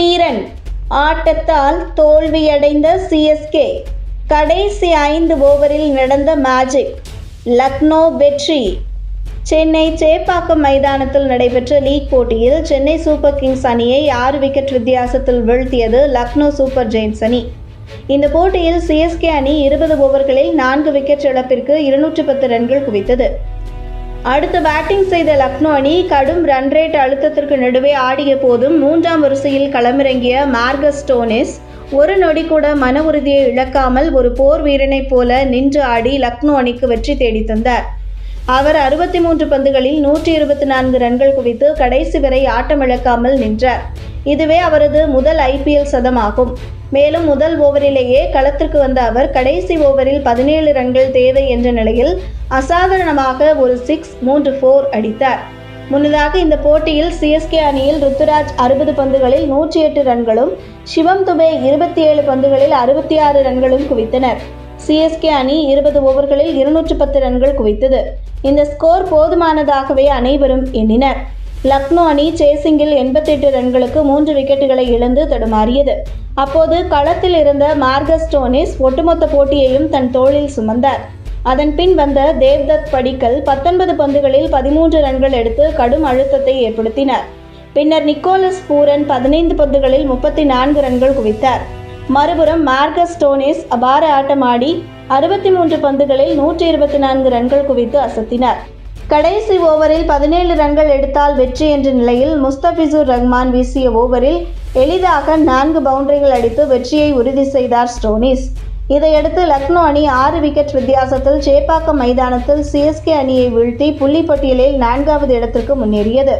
வீரன். ஆட்டத்தால் தோல்வியடைந்த சிஎஸ்கே கடைசி ஐந்து ஓவரில் நடந்த மேஜிக் லக்னோ வெற்றி. சென்னை சேப்பாக்கம் மைதானத்தில் நடைபெற்ற லீக் போட்டியில் சென்னை சூப்பர் கிங்ஸ் அணியை ஆறு விக்கெட் வித்தியாசத்தில் வீழ்த்தியது லக்னோ சூப்பர் ஜெயின்ஸ் அணி. இந்த போட்டியில் சிஎஸ்கே அணி இருபது ஓவர்களில் நான்கு விக்கெட் இழப்பிற்கு இருநூற்றி பத்து ரன்கள் குவித்தது. அடுத்து பேட்டிங் செய்த லக்னோ அணி கடும் ரன் ரேட் அழுத்தத்திற்கு நடுவே ஆடிய போதும் மூன்றாம் வரிசையில் களமிறங்கிய மார்கஸ் டோனிஸ் ஒரு நொடி கூட மன உறுதியை இழக்காமல் ஒரு போர் வீரனைப் போல நின்று ஆடி லக்னோ அணிக்கு வெற்றி தேடி தந்தார். அவர் அறுபத்தி மூன்று பந்துகளில் நூற்றி இருபத்தி நான்கு ரன்கள் குவித்து கடைசி வரை ஆட்டமிழக்காமல் நின்றார். இதுவே அவரது முதல் ஐபிஎல் சதமாகும். மேலும் முதல் ஓவரிலேயே களத்திற்கு வந்த அவர் கடைசி ஓவரில் பதினேழு ரன்கள் தேவை என்ற நிலையில் அசாதாரணமாக ஒரு சிக்ஸ் மூன்று ஃபோர் அடித்தார். முன்னதாக இந்த போட்டியில் சிஎஸ்கே அணியில் ருத்துராஜ் அறுபது பந்துகளில் நூற்றி எட்டு ரன்களும் சிவம் துபே இருபத்தி ஏழு பந்துகளில் அறுபத்தி ஆறு ரன்களும் குவித்தனர். சிஎஸ்கே அணி இருபது ஓவர்களில் இருநூற்று பத்து ரன்கள் குவித்தது. இந்த ஸ்கோர் போதுமானதாகவே அனைவரும் எண்ணினர். லக்னோ அணி சேசிங்கில் எண்பத்தெட்டு ரன்களுக்கு மூன்று விக்கெட்டுகளை இழந்து தடுமாறியது. அப்போது களத்தில் இருந்த மார்கஸ் டோனிஸ் ஒட்டுமொத்த போட்டியையும் தன் தோளில் சுமந்தார். அதன் பின் வந்த தேவ்தத் படிக்கல் பத்தொன்பது பந்துகளில் பதிமூன்று ரன்கள் எடுத்து கடும் அழுத்தத்தை ஏற்படுத்தினார். பின்னர் நிக்கோலஸ் பூரன் பதினைந்து பந்துகளில் முப்பத்தி நான்கு ரன்கள் குவித்தார். மறுபுறம் மார்கஸ் டோனிஸ் அபார ஆட்டமாடி அறுபத்தி மூன்று பந்துகளில் நூற்றி இருபத்தி நான்கு ரன்கள் குவித்து அசத்தினார். கடைசி ஓவரில் பதினேழு ரன்கள் எடுத்தால் வெற்றி என்ற நிலையில் முஸ்தபிசுர் ரஹ்மான் வீசிய ஓவரில் எளிதாக நான்கு பவுண்டரிகள் அடித்து வெற்றியை உறுதி செய்தார் ஸ்டோனிஸ். இதையடுத்து லக்னோ அணி ஆறு விக்கெட் வித்தியாசத்தில் சேப்பாக்கம் மைதானத்தில் சிஎஸ்கே அணியை வீழ்த்தி புள்ளி பட்டியலில் நான்காவது இடத்திற்கு முன்னேறியது.